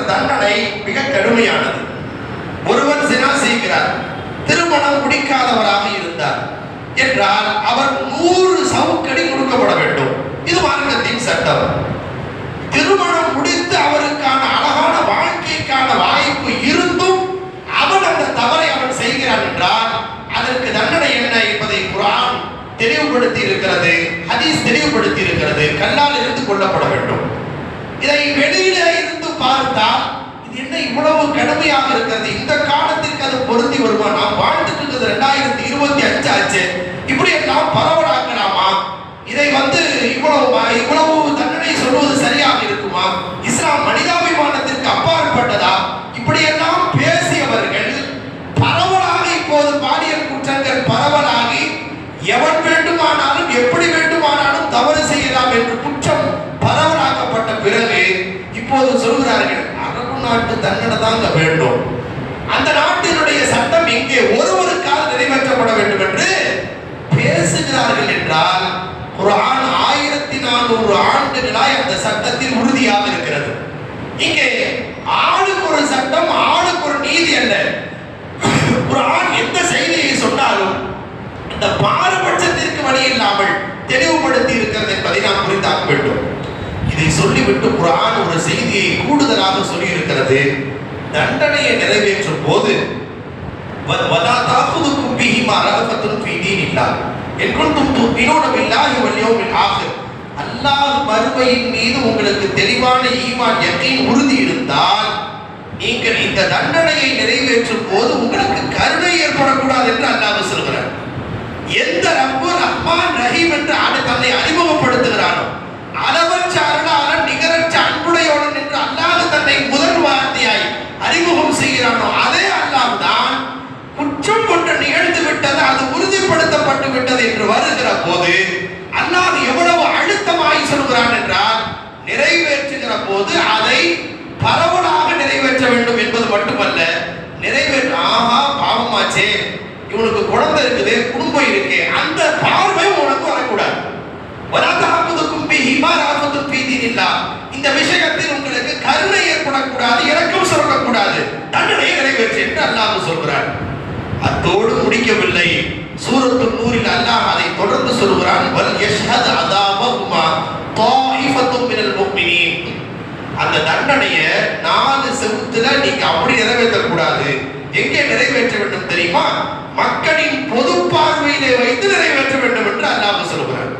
தண்டனை மிக கடுமையானது. ஒருவன் சினா செய்கிறார். திருமணம் முடிக்காதவராக இருந்தார். என்றால் அவர் நூறு சவுக்கடி கொடுக்கப்பட வேண்டும். இது மார்க்கத்தின் சட்டம். திருமணம் முடித்து அவருக்கான அழகான வாழ்க்கைக்கான வாய்ப்பு இருந்தும் அவன் அந்த தவறை அவன் செய்கிறான் என்றால் அதற்கு தண்டனை என்ன என்பதை குரான் தெளிவுபடுத்தி இருக்கிறது ஹதீஸ் தெளிவுபடுத்தி இருக்கிறது கல்லால் இருந்து கொள்ளப்பட வேண்டும். இதை வெளி பார்த்தால் இது என்ன இவ்வளவு கடுமையாக இருக்கிறது? இந்த காலத்திற்கு அது பொருந்தி வருமா? நாம் வாழ்ந்துட்டு இருக்கிறது ரெண்டாயிரத்தி இருபத்தி அஞ்சு ஆச்சு. இப்படி எல்லாம் பரவலாக்கலாமா? இதை வந்து இவ்வளவு இவ்வளவு தண்டனை சொல்வது சரியாக இருக்குமா? இஸ்லாம் மனிதாபிமானத்திற்கு அப்பாற்பட்டதா? இப்படியெல்லாம் பேசியவர்கள் பரவலாக இப்போது பாலியல் குற்றங்கள் பரவலாகி எவன் நாட்டு தண்டனை தாங்க வேண்டும். அந்த நாட்டினுடைய சட்டம் இங்கே ஒருவருக்காக நிறைவேற்றப்பட வேண்டும் என்று பேசுகிறார்கள் என்றால் குர்ஆன் ஆயிரத்தி நானூறு ஆண்டுகளாய் அந்த சட்டத்தில் உறுதியாக இருக்கிறது இங்கே ஆளுக்கு ஒரு சட்டம் ஆளுக்கு ஒரு நீதி அல்ல குர்ஆன் எந்த செய்தியை சொன்னாலும் இந்த பாரபட்சத்திற்கு வழி இல்லாமல் தெளிவுபடுத்தி இருக்கிறது என்பதை நாம் புரிந்தாக்க வேண்டும் இதை சொல்லிவிட்டு குரான் ஒரு செய்தியை கூடுதலாக சொல்லியிருக்கிறது. தண்டனையை நிறைவேற்றும் போது வ- வலா தாக்குதுக்கும் பிஹிமா ரஹஃபத்துன் ஃபீ தீனில்லாஹ். இன் குன்தும் துமினூன பில்லாஹி வல் யௌமில் அல்லாஹ் மறுமையின் மீது உங்களுக்கு தெளிவான ஈமான் யகீன் உறுதி இருந்தால் நீங்கள் இந்த தண்டனையை நிறைவேற்றும் போது உங்களுக்கு கருணை ஏற்படக்கூடாது என்று அல்லாஹ் சொல்கிறார். எந்த ரப்பு ரஹ்மான் ரஹீம் என்று ஆண்டு தன்னை அறிமுகப்படுத்துகிறானோ அளவற்ற அருளாளன் நிகரற்ற அன்புடையோடன் என்று அல்லாஹ் தன்னை முதல் வார்த்தையாய் அறிமுகம் செய்கிறானோ அதே அல்லாம் தான் குற்றம் கொண்டு நிகழ்ந்து விட்டது அது உறுதிப்படுத்தப்பட்டு விட்டது என்று வருகிற போது அல்லாஹ் எவ்வளவு அழுத்தமாய் சொல்கிறான் என்றால் நிறைவேற்றுகிற போது அதை பரவலாக நிறைவேற்ற வேண்டும் என்பது மட்டுமல்ல நிறைவேற்ற ஆஹா பாவமாச்சே இவனுக்கு குழந்தை இருக்குது குடும்பம் இருக்கு அந்த பார்வை உனக்கு வரக்கூடாது. பி ஹிமாராபத்தும் பீதினில்லா இந்த விஷயத்தில் உங்களுக்கு கருணை ஏற்படக்கூடாது இறக்கம் சுரக்கக்கூடாது தண்டனையை நிறைவேற்று என்று அல்லாஹ் சொல்கிறார் அத்தோடு முடிக்கவில்லை. சூரத்து நூறில் அல்லாஹ் அதை தொடர்ந்து சொல்கிறான் வல் யஷ்ஹத் அதாவஹுமா தாயிஃபத்தும் மினல் முஃமினீன். அந்த தண்டனைய நாலு செவுத்துல நீங்க அப்படி நிறைவேற்ற கூடாது எங்கே நிறைவேற்ற வேண்டும் தெரியுமா? மக்களின் பொது பார்வையிலே வைத்து நிறைவேற்ற வேண்டும் என்று அல்லாஹ் சொல்கிறார்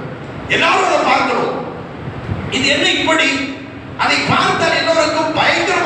எல்லாரும் இது என்ன இப்படி? அதை பார்த்தால் எல்லோருக்கும் பயங்கரமாக